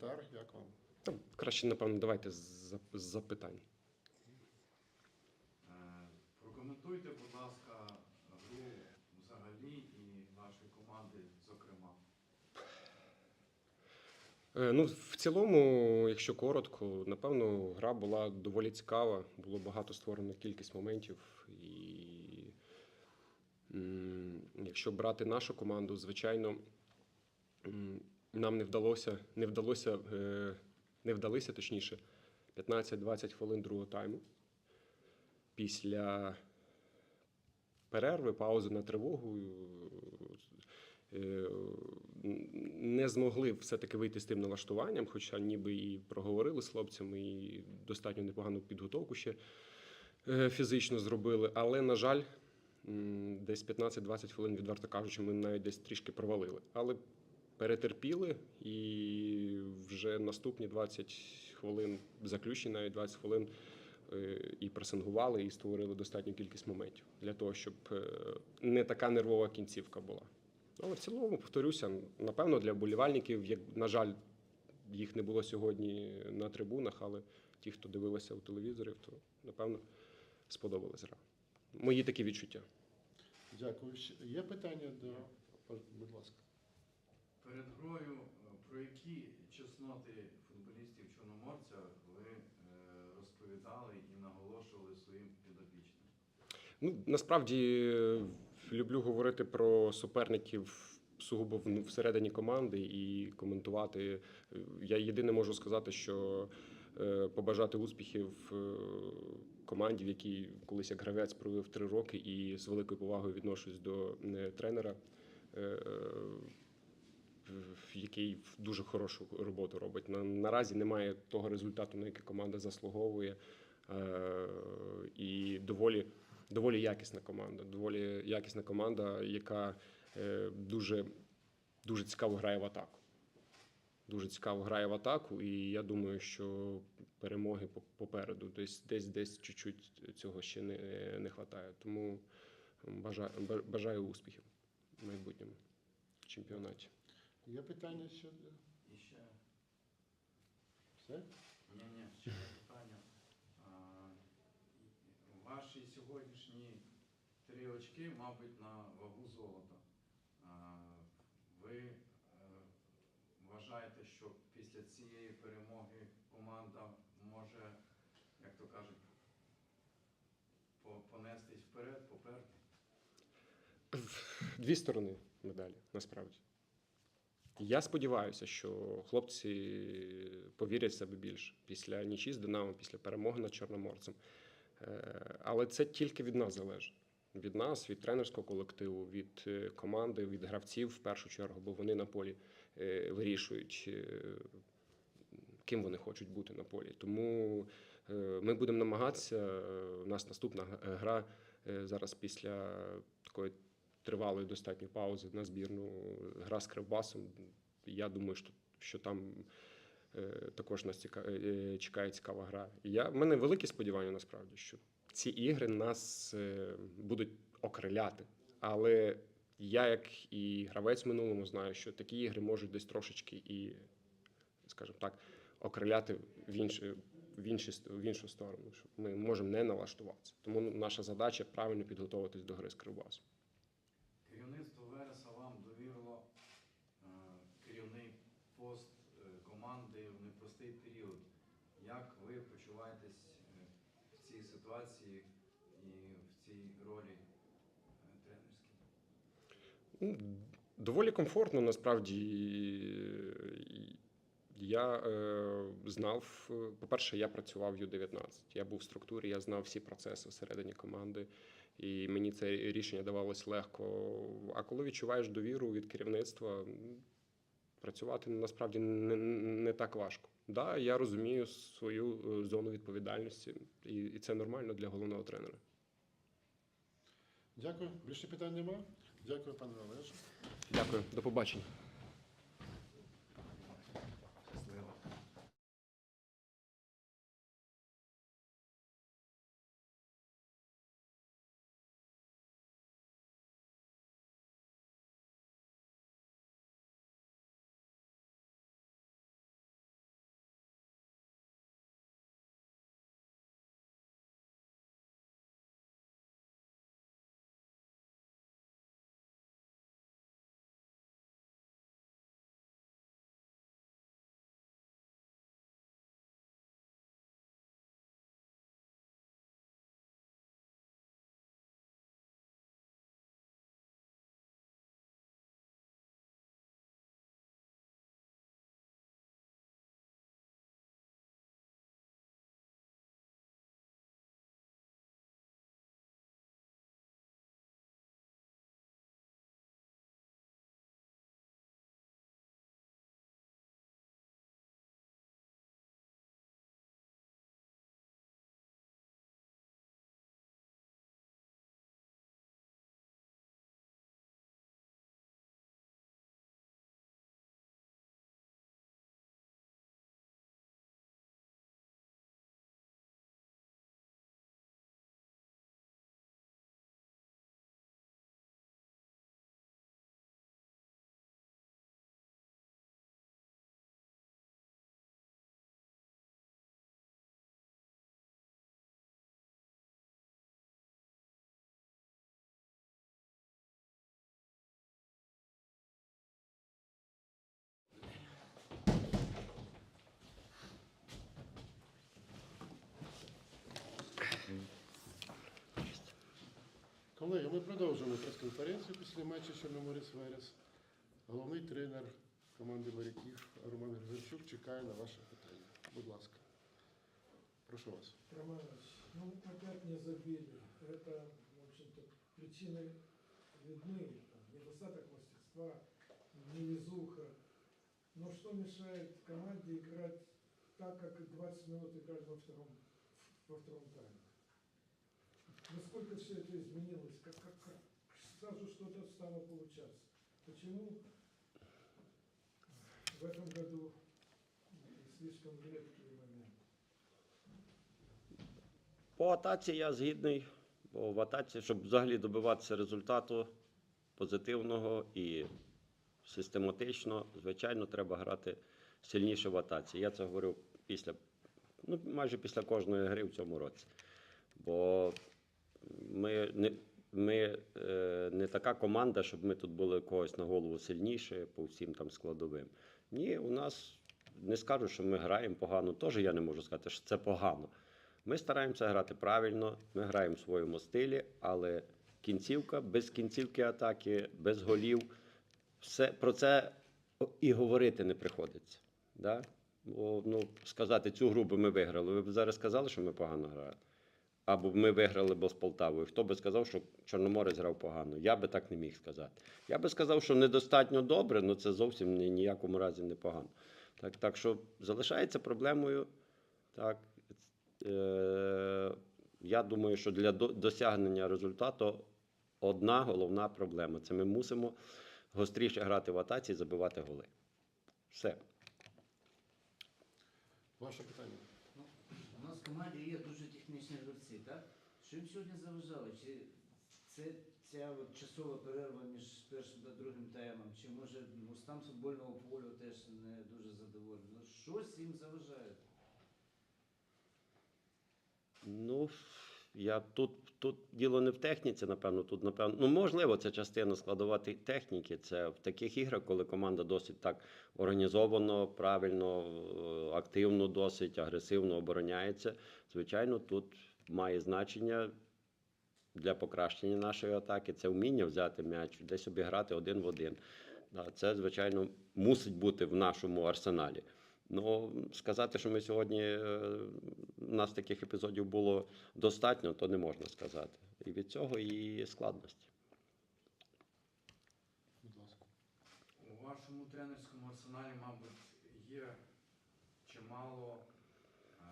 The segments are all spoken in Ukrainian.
коментар. Як вам? Та, краще, напевно, давайте з зап- з запитань. Е, Прокоментуйте, будь ласка, гру взагалі і вашої команди, зокрема. Е, Ну, в цілому, якщо коротко, напевно, гра була доволі цікава. Було багато створено кількість моментів. І якщо брати нашу команду, звичайно, нам не вдалося, не вдалося, е, не вдалися, точніше, 15-20 хвилин другого тайму. Після перерви, паузи на тривогу. е, Не змогли все-таки вийти з тим налаштуванням, хоча ніби і проговорили з хлопцями, і достатньо непогану підготовку ще е, фізично зробили. Але, на жаль, десь 15-20 хвилин, відверто кажучи, ми навіть десь трішки провалили. Але перетерпіли, і вже наступні 20 хвилин, заключні навіть 20 хвилин, е, і пресингували, і створили достатню кількість моментів для того, щоб е, не така нервова кінцівка була. Але в цілому, повторюся, напевно, для болівальників, як, на жаль, їх не було сьогодні на трибунах, але ті, хто дивилися у телевізорі, то напевно сподобалась гра. Мої такі відчуття. Дякую. Є питання до будь ласка. Перед грою е, про які чесноти футболістів Чорноморця ви е, розповідали і наголошували своїм підопічним? Ну, насправді е, люблю говорити про суперників сугубо всередині команди і коментувати. Я єдине можу сказати, що побажати успіхів команді, в якій колись як гравець провів три роки, і з великою повагою відношусь до тренера. Який дуже хорошу роботу робить. На, наразі немає того результату, на який команда заслуговує. Е, і доволі, доволі якісна команда. Доволі якісна команда, яка е, дуже, дуже цікаво грає в атаку. Дуже цікаво грає в атаку, і я думаю, що перемоги по- попереду. Десь десь десь чуть-чуть цього ще не, не вистачає. Тому бажаю, бажаю успіхів в майбутньому чемпіонаті. Є питання ще? І ще Все? ні, ні, ще питання. А, Ваші сьогоднішні три очки, мабуть, на вагу золота. А, Ви е, вважаєте, що після цієї перемоги команда може, як то кажуть, понестись вперед, попереду? Дві сторони медалі, насправді. Я сподіваюся, що хлопці повірять в себе більше після нічі з Динамо, після перемоги над Чорноморцем. Е, Але це тільки від нас залежить. Від нас, від тренерського колективу, від е, команди, від гравців в першу чергу, бо вони на полі е, вирішують, ким вони хочуть бути на полі. Тому ми будемо намагатися. У нас наступна гра зараз після такої тривалої достатньо паузи на збірну гра з Кривбасом. Я думаю, що, що там е, також нас ціка, е, чекає цікава гра. Я, в мене великі сподівання насправді, що ці ігри нас е, будуть окриляти. Але я, як і гравець в минулому, знаю, що такі ігри можуть десь трошечки і, скажімо так, окриляти в, інші, в, інші, в іншу сторону. Що ми можемо не налаштуватися. Тому наша задача правильно підготуватись до гри з Кривбасом. Керівництво Вереса вам довірило е, керівний пост е, команди в непростий період. Як ви почуваєтесь е, в цій ситуації і в цій ролі е, тренерській? Ну, Доволі комфортно, насправді. Я е, знав, е, по-перше, я працював в Ю-19. Я був в структурі, я знав всі процеси всередині команди, і мені це рішення давалось легко. А коли відчуваєш довіру від керівництва, працювати насправді не, не так важко. Да, я розумію свою е, зону відповідальності, і, і це нормально для головного тренера. Дякую. Більше питань немає. Дякую, пане Олеже. Дякую, до побачення. Колеги, ми продовжуємо прес-конференцію після матчу Чорноморець Верес. Головний тренер команди моряків Роман Григорчук чекає на ваше питання. Будь ласка. Прошу вас. Роман Иванович, ну опять не забили. Это, в общем-то, причины видны. Там, недостаток мастерства, невезуха. Но что мешает команде играть так, как и 20 минут играли во втором, во втором тайме? Насколько все это изменилось? Как, как, как сразу что-то стало получаться? Почему в этом году слишком редкие моменты? По атаці я згідний, бо в атаці, щоб взагалі добиватися результату позитивного і систематично, звичайно, треба грати сильніше в атаці. Я це говорив після, ну, майже після кожної гри в цьому році. Бо ми не, ми е, не така команда, щоб ми тут були когось на голову сильніше по всім там складовим. Ні, у нас не скажу, що ми граємо погано. Теж я не можу сказати, що це погано. Ми стараємося грати правильно, ми граємо в своєму стилі, але кінцівка, без кінцівки атаки, без голів, все, про це і говорити не приходиться. Да? Бо, ну, сказати, цю гру би ми виграли. Ви б зараз сказали, що ми погано грали. Або ми виграли б з Полтавою. Хто би сказав, що Чорноморець грав погано? Я би так не міг сказати. Я би сказав, що недостатньо добре, але це зовсім ні, ніякому разі не погано. Так, так що залишається проблемою. Так, Е, я думаю, що для досягнення результату одна головна проблема це ми мусимо гостріше грати в атаці і забивати голи. Все. Ваше питання. Ну, у нас в команді є дуже технічні гравці, так? Що їм сьогодні заважало? Чи це ця от часова перерва між першим та другим таймом? Чи може ну, стан футбольного полю теж не дуже задоволений? Ну, щось їм заважає. Ну, я тут, тут діло не в техніці, напевно. Тут, напевно, ну можливо, це частина складувати техніки. Це в таких іграх, коли команда досить так організовано, правильно, е, активно, досить агресивно обороняється. Звичайно, тут має значення для покращення нашої атаки. Це вміння взяти м'яч, десь обіграти один в один. Це, звичайно, мусить бути в нашому арсеналі. Ну, сказати, що ми сьогодні е, у нас таких епізодів було достатньо, то не можна сказати. І від цього і складності. Будь ласка. У вашому тренерському арсеналі, мабуть, є чимало е,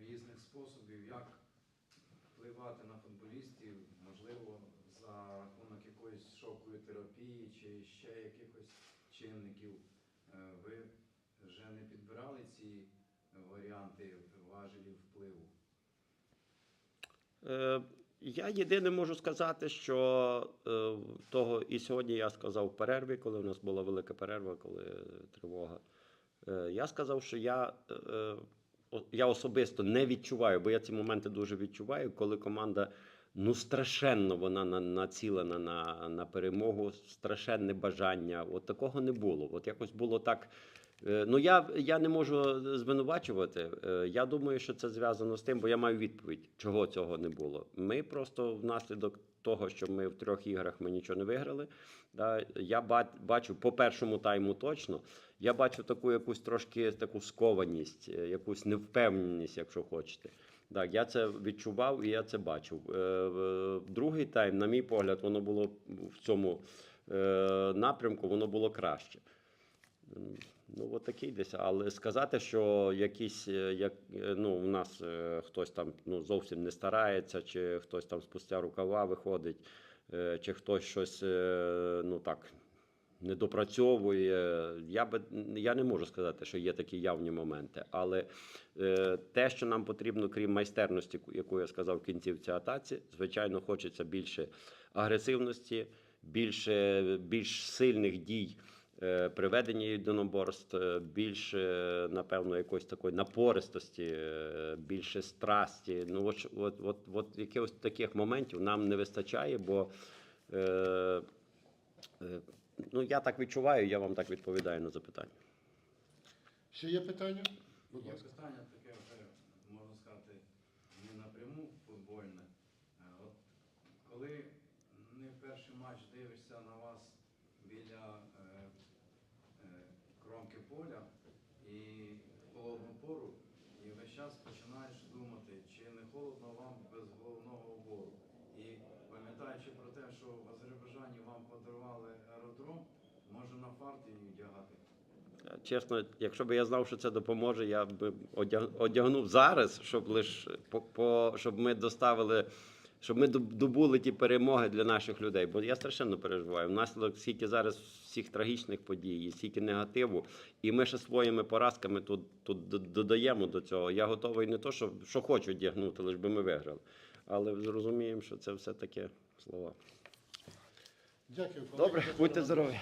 різних способів, як впливати на футболістів, можливо, за рахунок якоїсь шокової терапії чи ще якихось чинників. Е, ви не підбирали ці варіанти важелів впливу? Е, Я єдине можу сказати, що е, того і сьогодні я сказав в перерві, коли у нас була велика перерва, коли тривога. Е, Я сказав, що я, е, я особисто не відчуваю, бо я ці моменти дуже відчуваю, коли команда ну страшенно вона на- націлена на, на перемогу, страшенне бажання. От такого не було. От якось було так. Е, Ну, я, я не можу звинувачувати. Е, Я думаю, що це зв'язано з тим, бо я маю відповідь, чого цього не було. Ми просто внаслідок того, що ми в трьох іграх ми нічого не виграли. Да, я бачу по першому тайму точно. Я бачу таку якусь трошки таку скованість, е, якусь невпевненість, якщо хочете. Так, я це відчував і я це бачив. Е, Другий тайм, на мій погляд, воно було в цьому е, напрямку, воно було краще. Ну, от такий десь. Але сказати, що якісь, е, як, е, ну, у нас е, хтось там ну, зовсім не старається, чи хтось там спустя рукава виходить, чи хтось щось ну, так, не допрацьовує. Я, би, я не можу сказати, що є такі явні моменти. Але те, що нам потрібно, крім майстерності, яку я сказав в кінцівці атаці, звичайно, хочеться більше агресивності, більше, більш сильних дій приведення єдиноборств, е, більше, напевно, якоїсь такої напористості, е, більше страсті. Ну, от, от, от, от якихось таких моментів нам не вистачає, бо е, е, ну, я так відчуваю, я вам так відповідаю на запитання. Ще є питання? Будь Є питання таке можна сказати, не напряму футбольне. Е, От коли коли не перший матч дивишся на вас біля е, е, кромки поля і холодну пору, і весь час починаєш думати, чи не холодно вам без головного убору. І пам'ятаючи про те, що в Азербайджані вам подарували аеродром, може на фарт її вдягати. Чесно, якщо б я знав, що це допоможе, я б одягнув зараз, щоб лиш по, по щоб ми доставили, щоб ми добули ті перемоги для наших людей. Бо я страшенно переживаю. Внаслідок стільки зараз всіх трагічних подій, і стільки негативу, і ми ще своїми поразками тут, тут додаємо до цього. Я готовий не то, що, що хочу одягнути, лиш би ми виграли. Але зрозуміємо, що це все таке слова. Дякую. Добре, будьте здорові.